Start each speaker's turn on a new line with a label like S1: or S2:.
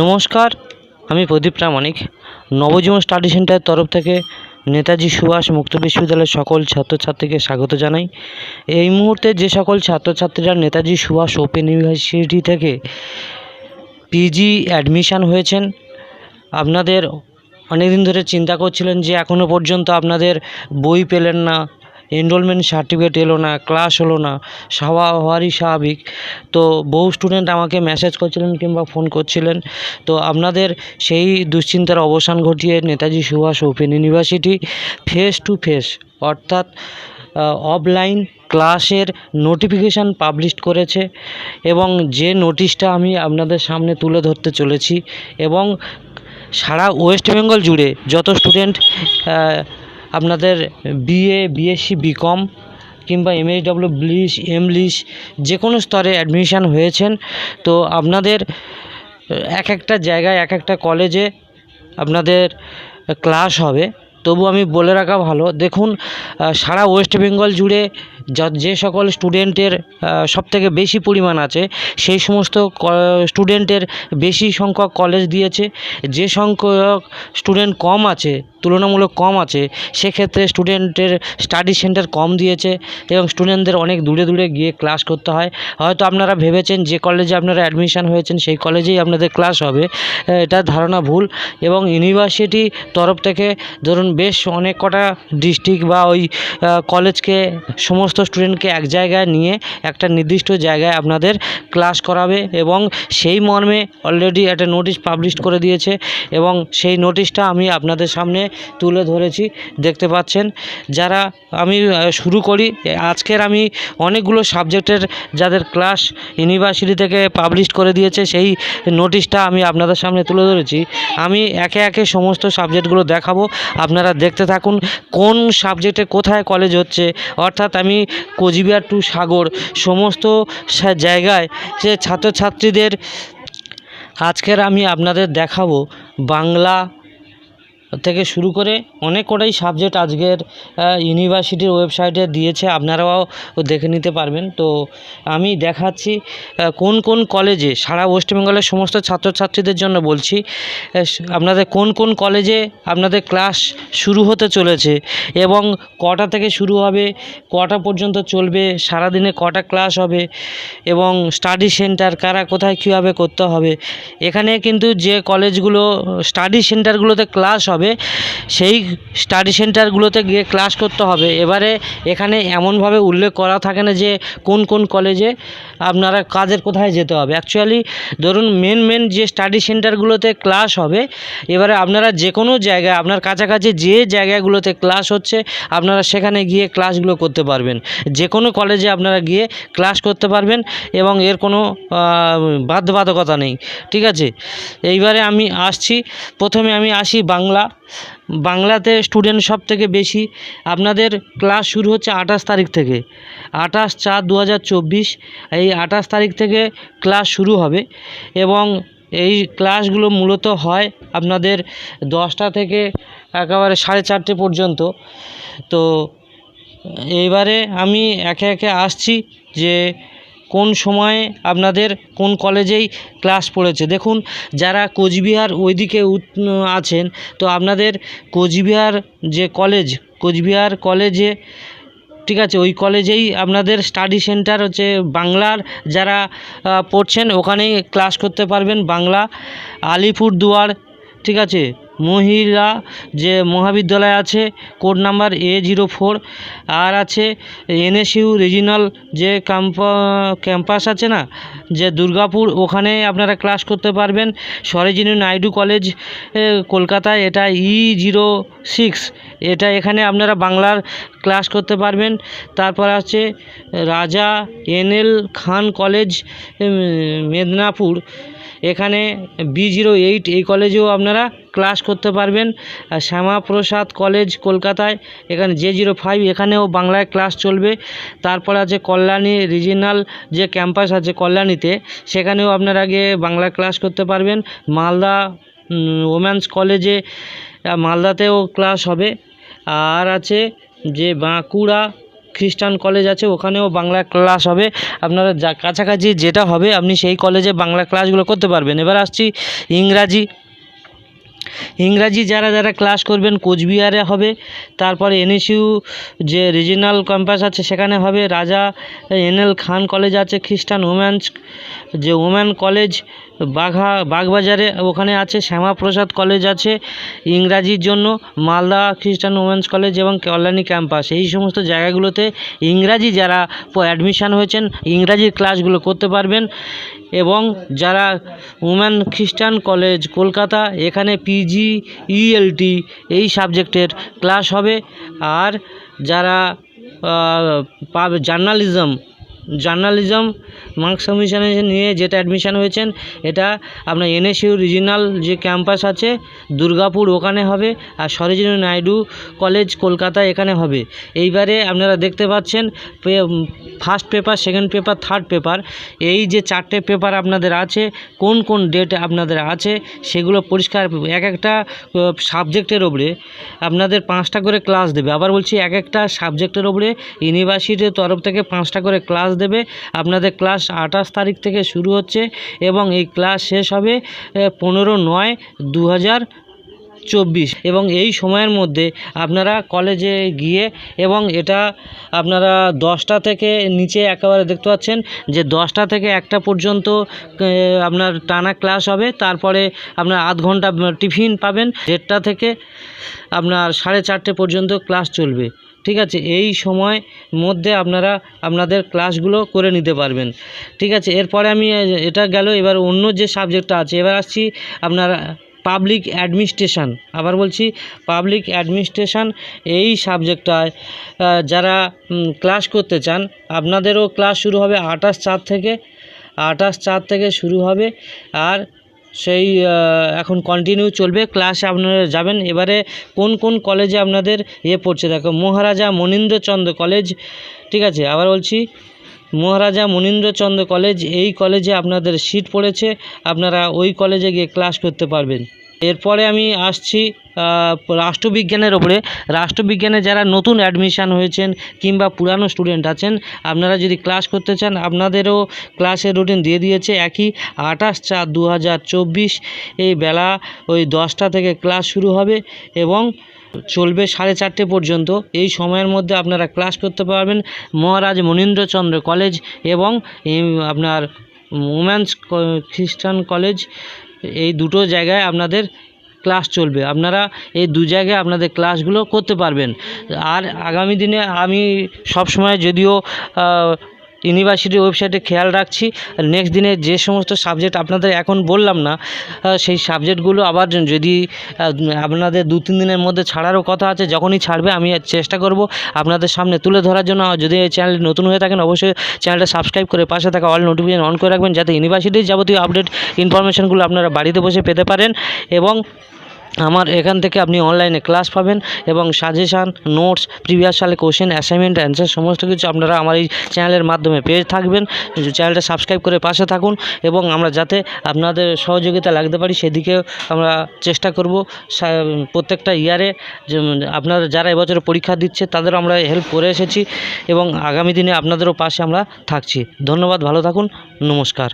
S1: নমস্কার, আমি প্রদীপ প্রামাণিক। নবজীবন স্টাডি সেন্টারের তরফ থেকে নেতাজি সুভাষ মুক্ত বিশ্ববিদ্যালয়ের সকল ছাত্রছাত্রীকে স্বাগত জানাই। এই মুহূর্তে যে সকল ছাত্রছাত্রীরা নেতাজি সুভাষ ওপেন ইউনিভার্সিটি থেকে পিজি অ্যাডমিশান হয়েছেন, আপনাদের অনেক দিন ধরে চিন্তা করছিলেন যে এখনও পর্যন্ত আপনাদের বই পেলেন না এনরোলমেন্ট সার্টিফিকেট এলো না ক্লাস হলো না স্বাভা হওয়ারই স্বাভাবিক। তো বহু স্টুডেন্ট আমাকে মেসেজ করছিলেন কিংবা ফোন করছিলেন। তো আপনাদের সেই দুশ্চিন্তার অবসান ঘটিয়ে Netaji Subhas open university face to face অর্থাৎ অফলাইন ক্লাসের নোটিফিকেশান পাবলিশ করেছে এবং যে নোটিশটা আমি আপনাদের সামনে তুলে ধরতে চলেছি এবং সারা ওয়েস্ট বেঙ্গল জুড়ে যত স্টুডেন্ট আপনাদের বিএ বিএসসি বিকম কিংবা এমএসডব্লিউ ব্লিশ এমলিশ যে কোনো স্তরে অ্যাডমিশান হয়েছেন, তো আপনাদের এক একটা জায়গায়, এক একটা কলেজে আপনাদের ক্লাস হবে। তবু আমি বলে রাখা ভালো, দেখুন সারা ওয়েস্ট বেঙ্গল জুড়ে যা- যে সকল স্টুডেন্টের সবথেকে বেশি পরিমাণ আছে, সেই সমস্ত স্টুডেন্টের বেশি সংখ্যক কলেজ দিয়েছে। যে সংখ্যক স্টুডেন্ট কম আছে তুলনামূলক কম আছে, সেক্ষেত্রে স্টুডেন্টের স্টাডি সেন্টার কম দিয়েছে এবং স্টুডেন্টদের অনেক দূরে দূরে গিয়ে ক্লাস করতে হয়। হয়তো আপনারা ভেবেছেন যে কলেজে আপনারা অ্যাডমিশান হয়েছেন, সেই কলেজেই আপনাদের ক্লাস হবে এটা ধারণা ভুল এবং ইউনিভার্সিটি তরফ থেকে ধরুন বেশ অনেক কটা ডিস্ট্রিক্ট বা ওই কলেজকে সমস্ত স্টুডেন্টকে এক জায়গায় নিয়ে একটা নির্দিষ্ট জায়গায় আপনাদের ক্লাস করাবে এবং সেই মর্মে অলরেডি একটা নোটিশ পাবলিশ করে দিয়েছে এবং সেই নোটিশটা আমি আপনাদের সামনে তুলে ধরেছি। দেখতে পাচ্ছেন, যারা আমি শুরু করি, আজকের আমি অনেকগুলো সাবজেক্টের যাদের ক্লাস ইউনিভার্সিটি থেকে পাবলিশ করে দিয়েছে, সেই নোটিশটা আমি আপনাদের সামনে তুলে ধরেছি। আমি একে একে সমস্ত সাবজেক্টগুলো দেখাবো। আপনারা দেখতে থাকুন, কোন সাবজেক্টে কোথায় কলেজ হচ্ছে। অর্থাৎ আমি কোচবিহার টু সাগর, সমস্ত জায়গায় যে ছাত্রছাত্রীদের আজকের আমি আপনাদের দেখাবো বাংলা থেকে শুরু করে অনেক কটাই সাবজেক্ট আজকের ইউনিভার্সিটির ওয়েবসাইটে দিয়েছে, আপনারাও দেখে নিতে পারবেন। তো আমি দেখাচ্ছি কোন কোন কলেজে সারা ওয়েস্ট বেঙ্গলের সমস্ত ছাত্রছাত্রীদের জন্য বলছি আপনাদের কোন কোন কলেজে আপনাদের ক্লাস শুরু হতে চলেছে এবং কটা থেকে শুরু হবে, কটা পর্যন্ত চলবে, সারাদিনে কটা ক্লাস হবে এবং স্টাডি সেন্টার কারা কোথায় কীভাবে করতে হবে। এখানে কিন্তু যে কলেজগুলো স্টাডি সেন্টারগুলোতে ক্লাস হবে সেই স্টাডি সেন্টারগুলোতে গিয়ে ক্লাস করতে হবে। এবারে এখানে এমনভাবে উল্লেখ করা থাকে না যে কোন কোন কলেজে আপনারা কাজের কোথায় যেতে হবে। অ্যাকচুয়ালি ধরুন মেন মেন যে স্টাডি সেন্টারগুলোতে ক্লাস হবে, এবারে আপনারা যে কোনো জায়গায়, আপনার কাছাকাছি যে জায়গাগুলোতে ক্লাস হচ্ছে, আপনারা সেখানে গিয়ে ক্লাসগুলো করতে পারবেন। যে কোনো কলেজে আপনারা গিয়ে ক্লাস করতে পারবেন এবং এর কোনো বাধ্যবাধকতা নেই। ঠিক আছে? এইবারে আমি আসছি। প্রথমে আমি আসি বাংলা। বাংলাতে স্টুডেন্ট সব থেকে বেশি। আপনাদের ক্লাস শুরু হচ্ছে আঠাশ তারিখ থেকে। আঠাশ চার দু এই আঠাশ তারিখ থেকে ক্লাস শুরু হবে এবং এই ক্লাসগুলো মূলত হয় আপনাদের দশটা থেকে একেবারে সাড়ে চারটে পর্যন্ত। তো, এইবারে আমি একে একে আসছি যে কোন সময়ে আপনাদের কোন কলেজেই ক্লাস পড়েছে? দেখুন, যারা কোচবিহার ওইদিকে আছেন, তো আপনাদের কোচবিহার যে কলেজ, কোচবিহার কলেজে, ঠিক আছে, ওই কলেজেই আপনাদের স্টাডি সেন্টার হচ্ছে বাংলার, যারা পড়ছেন ওখানেই ক্লাস করতে পারবেন বাংলা, আলিপুরদুয়ার, ঠিক আছে মহিলা যে মহাবিদ্যালয় আছে code number A zero four আর আছে এনএসইউ রিজিনাল যে ক্যাম্পাস আছে না, যে দুর্গাপুর, ওখানে আপনারা ক্লাস করতে পারবেন। সরোজিনী নাইডু কলেজ কলকাতায় এটা ই জিরো সিক্স এটা এখানে আপনারা বাংলার ক্লাস করতে পারবেন। তারপর আছে রাজা এনএল খান কলেজ মেদিনীপুর। এখানে বি জিরো এইট এই কলেজেও আপনারা ক্লাস করতে পারবেন। শ্যামাপ্রসাদ কলেজ কলকাতায়, এখানে জে জিরো ফাইভ এখানেও বাংলায় ক্লাস চলবে। তারপর আছে কল্যাণী রিজিনাল যে ক্যাম্পাস আছে কল্যাণীতে, সেখানেও আপনারা গিয়ে বাংলা ক্লাস করতে পারবেন। মালদা ওমেন্স কলেজে মালদাতেও ক্লাস হবে। আর আছে যে বাঁকুড়া খ্রিস্টান কলেজ আছে, ওখানেও বাংলা ক্লাস হবে। আপনারা যা কাছাকাছি যেটা হবে, আপনি সেই কলেজে বাংলা ক্লাসগুলো করতে পারবেন। এবার আসছি ইংরাজি। ইংরাজি যারা যারা ক্লাস করবেন কোচবিহারে হবে, তারপরে এনএসইউ যে রিজিনাল ক্যাম্পাস আছে সেখানে হবে, রাজা এনএল খান কলেজ আছে, খ্রিস্টান ওম্যান্স যে ওম্যান কলেজ বাঘা, বাগবাজারে ওখানে আছে, শ্যামাপ্রসাদ কলেজ আছে, ইংরাজির জন্য মালদা খ্রিস্টান ওমেন্স কলেজ এবং কল্যাণী ক্যাম্পাস এই সমস্ত জায়গাগুলোতে ইংরাজি যারা অ্যাডমিশান হয়েছেন, ইংরাজির ক্লাসগুলো করতে পারবেন এবং যারা উম্যান খ্রিস্টান কলেজ কলকাতা, এখানে পিজি ইএলটি এই সাবজেক্টের ক্লাস হবে। আর যারা পাবে জার্নালিজম জার্নালিজম, মার্কস কমিশনে নিয়ে যেটা অ্যাডমিশান হয়েছেন, এটা আপনার এনএসইউ রিজিনাল যে ক্যাম্পাস আছে, দুর্গাপুর ওখানে হবে আর সরোজিনী নাইডু কলেজ কলকাতা এখানে হবে। এইবারে আপনারা দেখতে পাচ্ছেন first paper second paper third paper এই যে চারটে পেপার আপনাদের আছে, কোন কোন ডেট আপনাদের আছে, সেগুলো পরিষ্কার এক একটা সাবজেক্টের ওপরে আপনাদের পাঁচটা করে ক্লাস দেবে। আবার বলছি এক একটা সাবজেক্টের ওপরে ইউনিভার্সিটির তরফ থেকে পাঁচটা করে ক্লাস দেবে। আপনাদের ক্লাস আঠাশ তারিখ থেকে শুরু হচ্ছে এবং এই ক্লাস শেষ হবে পনেরো নয় দু চব্বিশ। এবং এই সময়ের মধ্যে আপনারা কলেজে গিয়ে এবং এটা আপনারা দশটা থেকে নিচে একেবারে দেখতে পাচ্ছেন যে দশটা থেকে একটা পর্যন্ত আপনার টানা ক্লাস হবে। তারপরে আপনার আধ ঘণ্টা টিফিন পাবেন। দেড়টা থেকে আপনার সাড়ে চারটে পর্যন্ত ক্লাস চলবে। ঠিক আছে? এই সময় মধ্যে আপনারা আপনাদের ক্লাসগুলো করে নিতে পারবেন। ঠিক আছে? এরপরে আমি এটা গেল, এবার অন্য যে সাবজেক্টটা আছে, এবার আসছি আপনার পাবলিক অ্যাডমিনিস্ট্রেশন আবার বলছি পাবলিক অ্যাডমিনিস্ট্রেশন এই সাবজেক্টটায় যারা ক্লাস করতে চান, আপনাদেরও ক্লাস শুরু হবে আঠাশ চার থেকে, আঠাশ চার থেকে শুরু হবে, আর সেই এখন কন্টিনিউ চলবে। ক্লাসে আপনারা যাবেন। এবারে কোন কোন কলেজে আপনাদের ইয়ে পড়ছে? দেখো, মহারাজা মনীন্দ্রচন্দ্র কলেজ ঠিক আছে? আবার বলছি, মহারাজা মনীন্দ্রচন্দ্র কলেজ এই কলেজে আপনাদের সিট পড়েছে। আপনারা ওই কলেজে গিয়ে ক্লাস করতে পারবেন। এরপরে আমি আসছি রাষ্ট্রবিজ্ঞানের ওপরে। রাষ্ট্রবিজ্ঞানে যারা নতুন অ্যাডমিশান হয়েছেন কিংবা পুরানো স্টুডেন্ট আছেন, আপনারা যদি ক্লাস করতে চান, আপনাদেরও ক্লাসের রুটিন দিয়ে দিয়েছে একই। আঠাশ চার দু এই বেলা ওই দশটা থেকে ক্লাস শুরু হবে এবং চলবে সাড়ে চারটে পর্যন্ত। এই সময়ের মধ্যে আপনারা ক্লাস করতে পারবেন। মহারাজ মনীন্দ্রচন্দ্র কলেজ এবং আপনার উমেন্স খ্রিস্টান কলেজ এই দুটো জায়গায় আপনাদের ক্লাস চলবে। আপনারা এই দু জায়গায় আপনাদের ক্লাসগুলো করতে পারবেন। আর আগামী দিনে আমি সব সময় যদিও ইউনিভার্সিটির ওয়েবসাইটে খেয়াল রাখছি। নেক্সট দিনে যে সমস্ত সাবজেক্ট আপনাদের এখন বললাম না সেই সাবজেক্টগুলো আবার যদি আপনাদের দু তিন দিনের মধ্যে ছাড়ারও কথা আছে, যখনই ছাড়বে আমি চেষ্টা করব আপনাদের সামনে তুলে ধরার জন্য। যদি চ্যানেল নতুন হয়ে থাকেন, অবশ্যই চ্যানেলটা সাবস্ক্রাইব করে পাশে থাকা অল নোটিফিকেশন অন করে রাখবেন, যাতে ইউনিভার্সিটির যাবতীয় আপডেট ইনফরমেশনগুলো আপনারা বাড়িতে বসে পেতে পারেন। এবং আমার এখান থেকে আপনি অনলাইনে ক্লাস পাবেন এবং সাজেশান নোটস প্রিভিয়াস সালে কোশ্চেন অ্যাসাইনমেন্ট অ্যান্সার সমস্ত কিছু আপনারা আমার এই চ্যানেলের মাধ্যমে পেয়ে থাকবেন। চ্যানেলটা সাবস্ক্রাইব করে পাশে থাকুন এবং আমরা যাতে আপনাদের সহযোগিতা লাগতে পারি সেদিকেও আমরা চেষ্টা করব। প্রত্যেকটা ইয়ারে আপনারা যারা এবছর পরীক্ষা দিচ্ছে তাদেরও আমরা হেল্প করে এসেছি এবং আগামী দিনে আপনাদেরও পাশে আমরা থাকছি। ধন্যবাদ, ভালো থাকুন, নমস্কার।